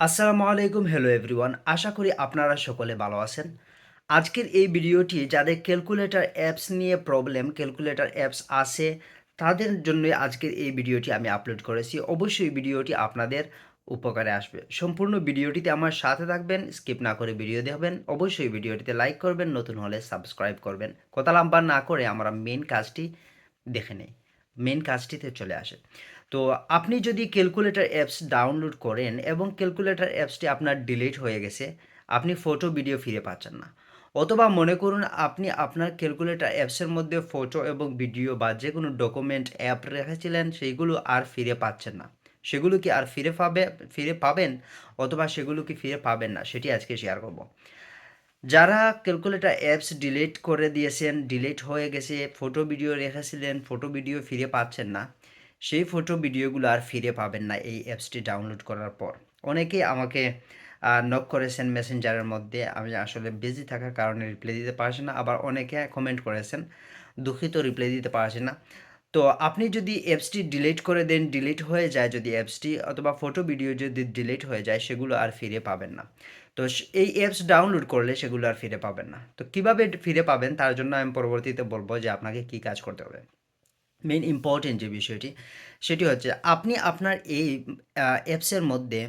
আসসালামু আলাইকুম hello everyone আশা করি আপনারা সকলে ভালো আছেন। আজকের এই ভিডিওটি যাদের ক্যালকুলেটর অ্যাপস নিয়ে প্রবলেম ক্যালকুলেটর অ্যাপস আছে, তাদের জন্য আজকের এই ভিডিওটি আমি আপলোড করেছি। অবশ্যই ভিডিওটি আপনাদের উপকারে আসবে। সম্পূর্ণ ভিডিওটিতে আমার সাথে থাকবেন স্কিপ না করে ভিডিও দেখবেন। অবশ্যই ভিডিওটিতে লাইক করবেন, নতুন হলে সাবস্ক্রাইব করবেন। কথা লাম্বার না করে আমরা মেন কাজটি দেখে নেই। মেন কাজটিতে চলে আসে। তো আপনি যদি ক্যালকুলেটর অ্যাপস ডাউনলোড করেন এবং ক্যালকুলেটর অ্যাপসটি আপনার ডিলিট হয়ে গেছে, আপনি ফটো ভিডিও ফিরে পাচ্ছেন না। অথবা মনে করুন আপনি আপনার ক্যালকুলেটর অ্যাপসের মধ্যে ফটো এবং ভিডিও বা যে কোনো ডকুমেন্ট অ্যাপ রেখেছিলেন, সেইগুলো আর ফিরে পাচ্ছেন না। সেগুলো কি আর ফিরে পাবে, ফিরে পাবেন? অথবা সেগুলো কি ফিরে পাবেন না? সেটি আজকে শেয়ার করব। যারা ক্যালকুলেটর অ্যাপস ডিলিট করে দিয়েছেন ডিলিট হয়ে গেছে ফটো ভিডিও রেখেছিলেন ফটো ভিডিও ফিরে পাচ্ছেন না সেই ফটো ভিডিওগুলো আর ফিরে পাবেন না এই অ্যাপসটি ডাউনলোড করার পর। অনেকেই আমাকে নক করেছেন মেসেঞ্জারের মধ্যে। আমি আসলে বিজি থাকার কারণে রিপ্লাই দিতে পারছি না। আবার অনেকে কমেন্ট করেছেন, দুঃখিত রিপ্লাই দিতে পারছি না। তো আপনি যদি অ্যাপসটি ডিলিট করে দেন ডিলিট হয়ে যায় যদি অ্যাপসটি অথবা ফটো ভিডিও যদি ডিলিট হয়ে যায়, সেগুলো আর ফিরে পাবেন না। তো এই অ্যাপস ডাউনলোড করলে সেগুলো আর ফিরে পাবেন না। তো কীভাবে ফিরে পাবেন, তার জন্য আমি পরবর্তীতে বলব যে আপনাকে কি কাজ করতে হবে। মেন ইম্পর্টেন্ট যে বিষয়টি, সেটি হচ্ছে আপনি আপনার এই অ্যাপসের মধ্যে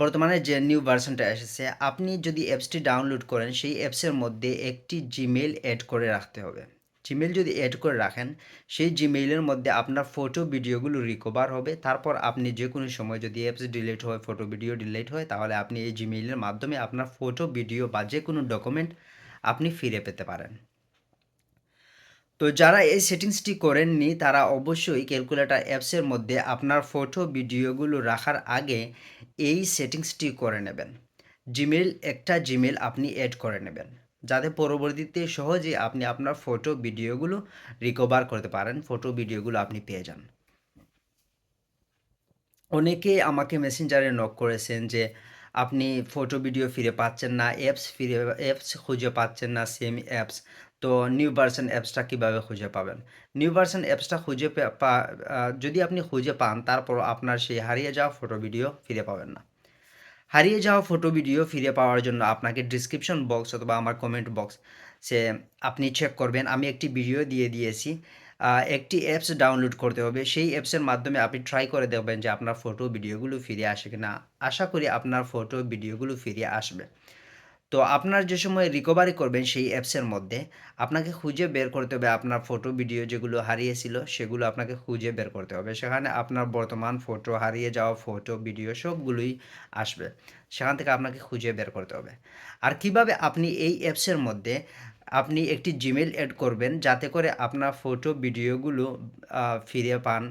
বর্তমানে যে নিউ ভার্সনটা এসেছে, আপনি যদি অ্যাপসটি ডাউনলোড করেন, সেই অ্যাপসের মধ্যে একটি জিমেল অ্যাড করে রাখতে হবে। জিমেল যদি অ্যাড করে রাখেন, সেই জিমেইলের মধ্যে আপনার ফটো ভিডিওগুলো রিকভার হবে। তারপর আপনি যে কোনো সময় যদি অ্যাপস ডিলিট হয় ফটো ভিডিও ডিলিট হয়, তাহলে আপনি এই জিমেইলের মাধ্যমে আপনার ফটো ভিডিও বা যে কোনো ডকুমেন্ট আপনি ফিরে পেতে পারেন। তো যারা এই সেটিংসটি করেননি, তারা অবশ্যই ক্যালকুলেটর অ্যাপসের মধ্যে আপনার ফটো, ভিডিওগুলো রাখার আগে এই সেটিংসটি করে নেবেন। জিমেল একটা জিমেল আপনি অ্যাড করে নেবেন, যাতে পরবর্তীতে সহজে আপনি আপনার ফটো, ভিডিওগুলো রিকভার করতে পারেন, ফটো, ভিডিওগুলো আপনি পেয়ে যান। অনেকে আমাকে মেসেঞ্জারে নক করেছেন যে, আপনি ফটো, ভিডিও ফিরে পাচ্ছেন না অ্যাপস ফিরে অ্যাপস খুঁজে পাচ্ছেন না সেম অ্যাপস তো নিউ ভার্সন অ্যাপসটা কীভাবে খুঁজে পাবেন? নিউ ভার্সন অ্যাপসটা খুঁজে পা যদি আপনি খুঁজে পান, তারপর আপনার সেই হারিয়ে যাওয়া ফটো ভিডিও ফিরে পাবেন না। হারিয়ে যাওয়া ফটো ভিডিও ফিরে পাওয়ার জন্য আপনাকে ডিসক্রিপশন বক্স অথবা আমার কমেন্ট বক্স সে আপনি চেক করবেন। আমি একটি ভিডিও দিয়ে দিয়েছি। একটি অ্যাপস ডাউনলোড করতে হবে। সেই অ্যাপসের মাধ্যমে আপনি ট্রাই করে দেখবেন যে আপনার ফটো ভিডিওগুলো ফিরে আসে কিনা। আশা করি আপনার ফটো ভিডিওগুলো ফিরে আসবে। তো আপনার যে সময় রিকভারি করবেন সেই অ্যাপসের মধ্যে, আপনাকে খুঁজে বের করতে হবে আপনার ফটো ভিডিও যেগুলো হারিয়েছিল, সেগুলো আপনাকে খুঁজে বের করতে হবে। সেখানে আপনার বর্তমান ফটো হারিয়ে যাওয়া ফটো ভিডিও সবগুলোই আসবে। সেখান থেকে আপনাকে খুঁজে বের করতে হবে। আর কীভাবে আপনি এই অ্যাপসের মধ্যে আপনি একটি জিমেল অ্যাড করবেন, যাতে করে আপনার ফটো ভিডিওগুলো ফিরে পান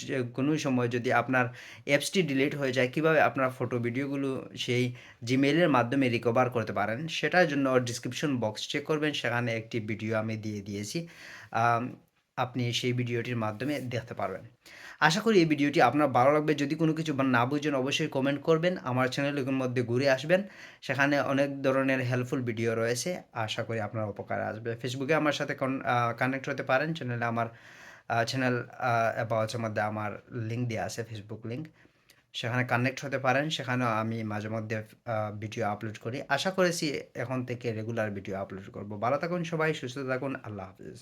যে কোনো সময় যদি আপনার অ্যাপসটি ডিলিট হয়ে যায়, কীভাবে আপনার ফটো ভিডিওগুলো সেই জিমেইলের মাধ্যমে রিকভার করতে পারেন, সেটার জন্য ডিসক্রিপশন বক্স চেক করবেন, সেখানে একটি ভিডিও আমি দিয়ে দিয়েছি। আপনি সেই ভিডিওটির মাধ্যমে দেখতে পারবেন। আশা করি এই ভিডিওটি আপনার ভালো লাগবে। যদি কোনো কিছু না বুঝেন, অবশ্যই কমেন্ট করবেন। আমার চ্যানেলের মধ্যে ঘুরে আসবেন। সেখানে অনেক ধরনের হেল্পফুল ভিডিও রয়েছে। আশা করি আপনার উপকারে আসবে। ফেসবুকে আমার সাথে কানেক্ট হতে পারেন। চ্যানেলে আমার চ্যানেল অ্যাবাউটের মধ্যে আমার লিঙ্ক দেওয়া আছে ফেসবুক লিঙ্ক সেখানে কানেক্ট হতে পারেন, সেখানেও আমি মাঝে মধ্যে ভিডিও আপলোড করি। আশা করেছি এখন থেকে রেগুলার ভিডিও আপলোড করব। ভালো থাকুন সবাই, সুস্থ থাকুন, আল্লাহ হাফিজ।